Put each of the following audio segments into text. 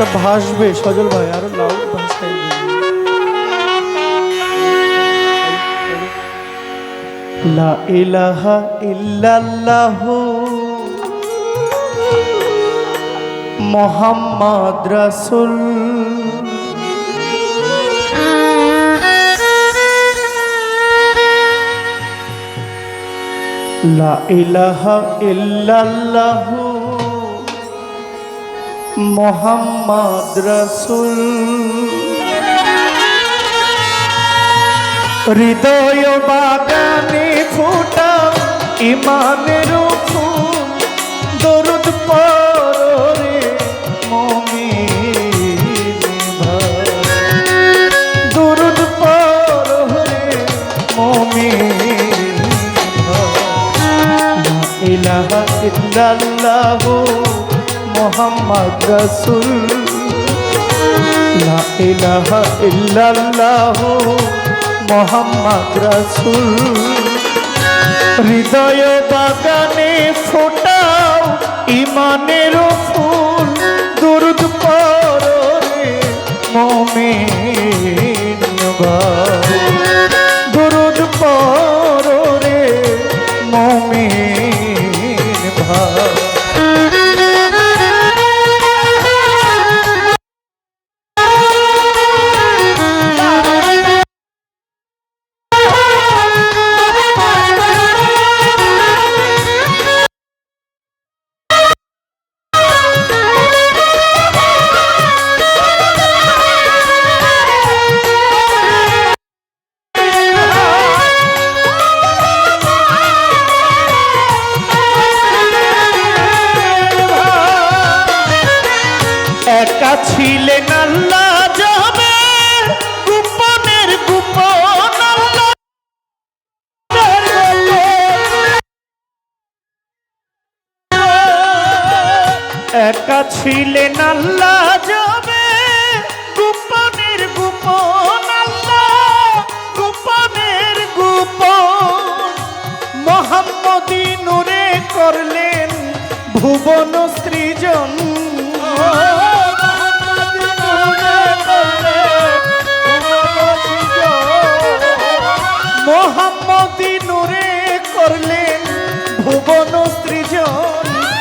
এটা ভাসবে, সজল ভাই, আরও লাউড ভাষায় লা ইলাহা ইল্লাল্লাহু মোহাম্মদ রাসূল। লা ইলাহা ইল্লাল্লাহু মোহাম্মদ রাসূল। হৃদয় বাগানে ফোটা ইমানের ফুল দরুদ পরে ভাই। দরুদ পরে লা ইলাহা ইল্লাল্লাহ মোহাম্মদ রাসূল। ইলাহা ইল্লাল্লাহ মোহাম্মদ রাসূল। হৃদয় বাগানে ফোটাও ইমানের ফুল। দুরুদ পরে মোমেন ভাই দুরুদ পরে মোমেন একা ছিলেন আল্লাহ যাবে। গোপনের গোপন আল্লাহ, গোপনের গোপন। মোহাম্মদী নূরে করলেন ভুবন সৃজন। মোহাম্মদী নূরে করলেন ভুবন সৃজন।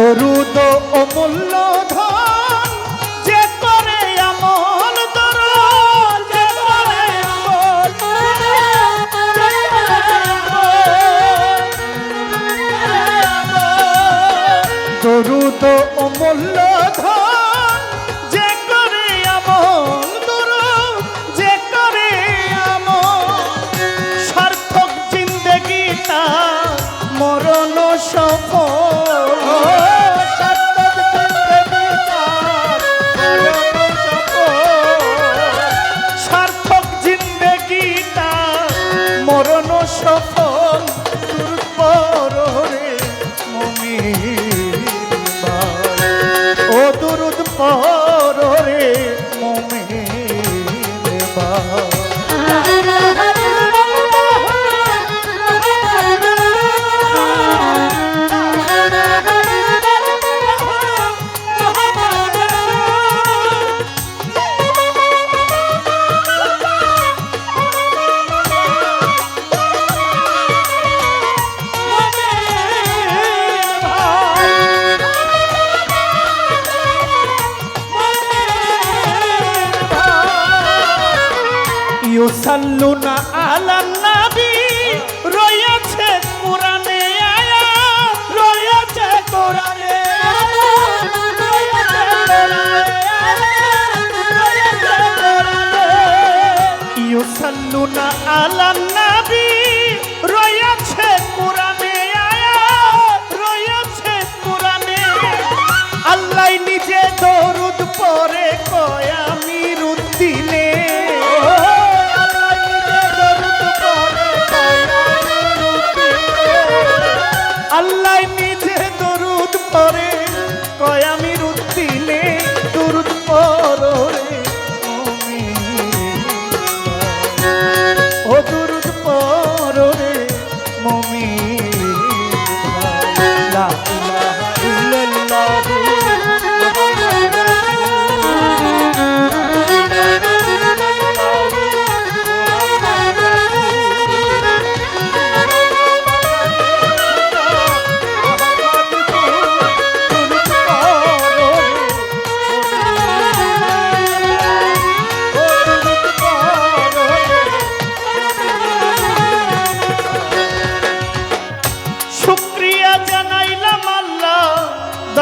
দরুদ অমূল্য ধন যে করে আমল দরুদ যে অমূল্য আলান নবী রয়েছে কোরআনে রয়েছে কোরআনে আল্লাহ নিজে দরুদ পরে কয় আমি রুদ্দিনে আল্লাহ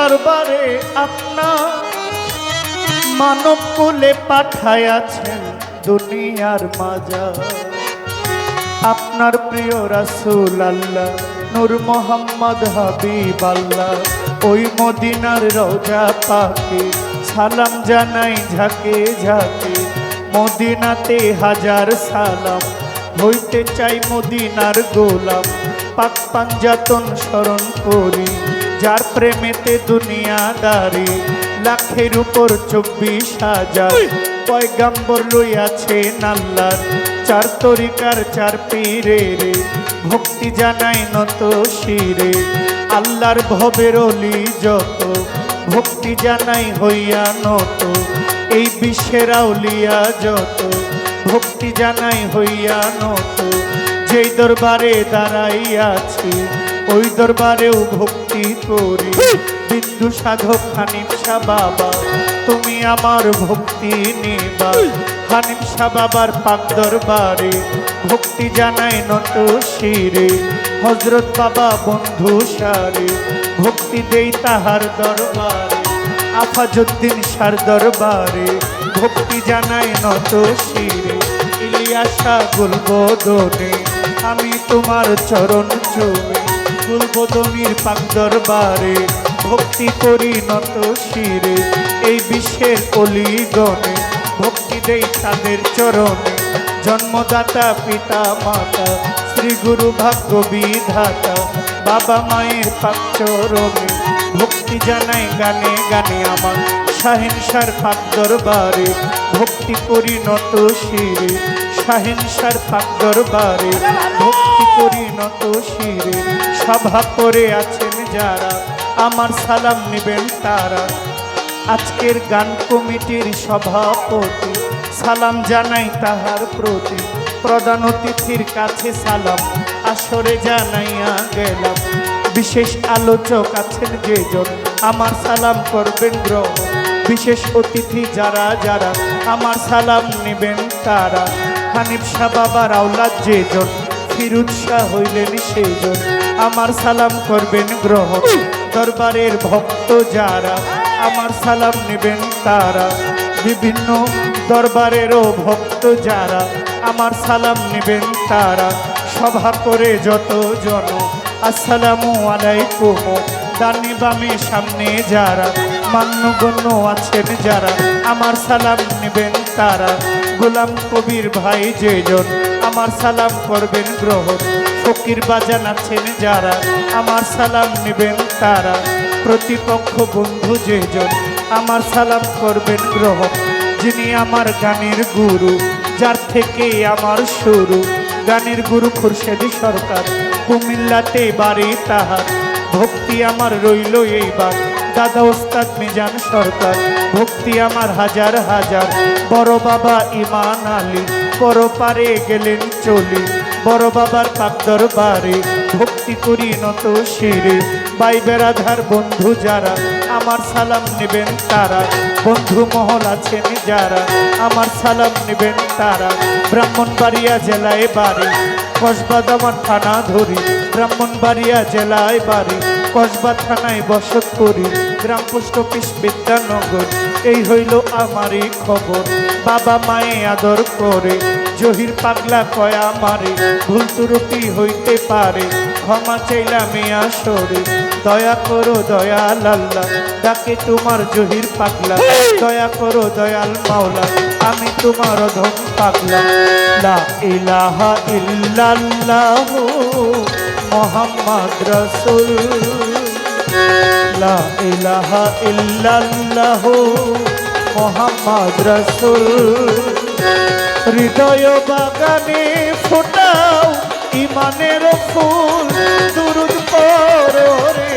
দরবারে আপনার মানব কুলে পাঠায়াছেন দুনিয়ার মাজা। আপনার প্রিয় রাসূল আল্লাহ, নূর মোহাম্মদ হাবিব আল্লাহ, ওই মদিনার রোজা পাকে সালাম জানাই ঝাঁকে ঝাঁকে, মদিনাতে হাজার সালাম হইতে চাই মদিনার গোলাম, পাক পাঞ্জাতন স্মরণ করি। যার প্রেমেতে দুনিয়াদারি লাখের উপর চব্বিশ হাজার। পয়গাম্বর লইয়াছে নাল্লার চার তরিকার চার পীরে রে ভক্তি জানাই নত শিরে আল্লাহর ভবের অলি যত। ভক্তি জানাই হইয়া নত এই বিশ্বের আউলিয়া যত। ভক্তি জানাই হইয়া নত যেই দরবারে দাঁড়াইয়াছি ওই দরবারেও ভক্তি করি। বিন্দু সাধক শাহ বাবা তুমি আমার ভক্তি নেবা। শাহ বাবার পাক দরবারে ভক্তি জানাই নত শিরে। হজরত বাবা বন্ধু সারে ভক্তি দেই তাহার দরবারে। আফাজুদ্দিন সার দরবারে ভক্তি জানাই নত শিরে। ইলিয়াসা গুলবদনে আমি তোমার চরণ চুমে গুলবদনির পাক দরবারে, ভক্তি করি নত শিরে। এই বিশ্বের অলিগণে, ভক্তি দেই তাদের চরণে। জন্মদাতা, পিতা, মাতা, শ্রী গুরু ভাগ্য বিধাতা, বাবা মায়ের পাক চরণে। ভক্তি জানাই গানে গানে আমার শাহিন সার পাক দরবারে, ভক্তি করি নত শিরে। শাহিন সার পাক দরবারে ভক্তি করি নত শিরে। সভা করে আছেন যারা, আমার সালাম নেবেন তারা। আজকের গান কমিটির সভাপতি, সালাম জানাই তাহার প্রতি। প্রধান অতিথির কাছে সালাম, আসরে জানাইয়া গেলাম। বিশেষ আলোচক আছেন যেজন, আমার সালাম করবেন গ্রহণ। বিশেষ অতিথি যারা যারা, আমার সালাম নেবেন তারা। হানিফ শাহ বাবার আওলাদ যেজন, ফিরুজ শাহ হইলেন সেইজন। আমার সালাম করবেন গ্রহণ দরবারের ভক্ত যারা, আমার সালাম নেবেন তারা। বিভিন্ন দরবারেরও ভক্ত যারা, আমার সালাম নেবেন তারা। সভা করে যত জন, আসসালামু আলাইকুম। ডানে বামে সামনে যারা, মান্যগণ্য আছেন যারা, আমার সালাম নেবেন তারা। গোলাম কবির ভাই যেজন, আমার সালাম করবেন গ্রহণ। ফকির বাজান আছেন যারা, আমার সালাম নেবেন তারা। প্রতিপক্ষ বন্ধু যেজন, আমার সালাম করবেন গ্রহণ। যিনি আমার গানের গুরু, যার থেকে আমার শুরু। গানের গুরু খুরশেদি সরকার, কুমিল্লাতে বাড়ি তাহার। ভক্তি আমার রইল এইবার। দাদা ওস্তাদ, মিজান সরকার, ভক্তি আমার হাজার হাজার। বড় বাবা ইমান আলী পরপারে গেলেন চলি। বড় বাবার পাক দরবারে ভক্তি করি নত শিরে। বাই বেড়াধার বন্ধু যারা, আমার সালাম নেবেন তারা। বন্ধু মহল আছেন যারা, আমার সালাম নেবেন তারা। ব্রাহ্মণবাড়িয়া জেলায় বাড়ি, কসবা দামান থানা ধরি। ব্রাহ্মণবাড়িয়া জেলায় বাড়ি, কসবা থানায় বসত করি। গ্রাম পোস্ট অফিস বিদ্যানগর, এই হইল আমারই খবর। বাবা মায়ে আদর করে, জহির পাগলা কয়া মারে, ভুল তুরুটি হইতে পারে, ক্ষমা চাইলাম আসরে দয়া করো দয়াল আল্লাহ, ডাকে তোমার জহির পাগলা। দয়া করো দয়াল মাওলা, আমি তোমার ধন পাগলা। লা ইলাহা মোহাম্মদ রসুল। লা ইলাহা ইল্লাল্লাহ মোহাম্মদ রসুল। হৃদয় বাগানে ফোটাও ইমানের ফুল। দুরুদ পড়ো রে